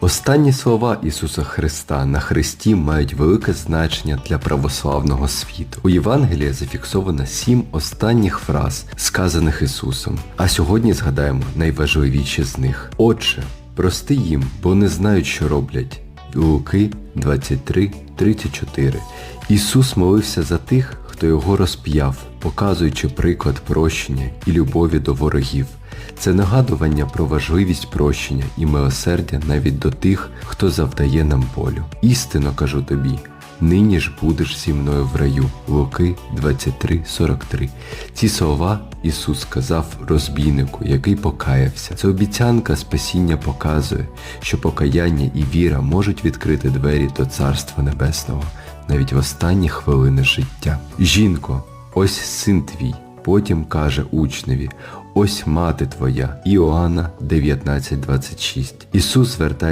Останні слова Ісуса Христа на Христі мають велике значення для православного світу. У Євангелії зафіксовано сім останніх фраз, сказаних Ісусом. А сьогодні згадаємо найважливіші з них. Отче, прости їм, бо не знають, що роблять. Луки 23, 34. Ісус молився за тих, хто його розп'яв, показуючи приклад прощення і любові до ворогів. Це нагадування про важливість прощення і милосердя навіть до тих, хто завдає нам болю. Істинно кажу тобі, нині ж будеш зі мною в раю. Луки 23:43. Ці слова Ісус сказав розбійнику, який покаявся. Це обіцянка спасіння показує, що покаяння і віра можуть відкрити двері до Царства Небесного навіть в останні хвилини життя. Жінко, ось син твій. Потім каже учневі: Ось мати твоя. Іоанна 19.26. Ісус звертається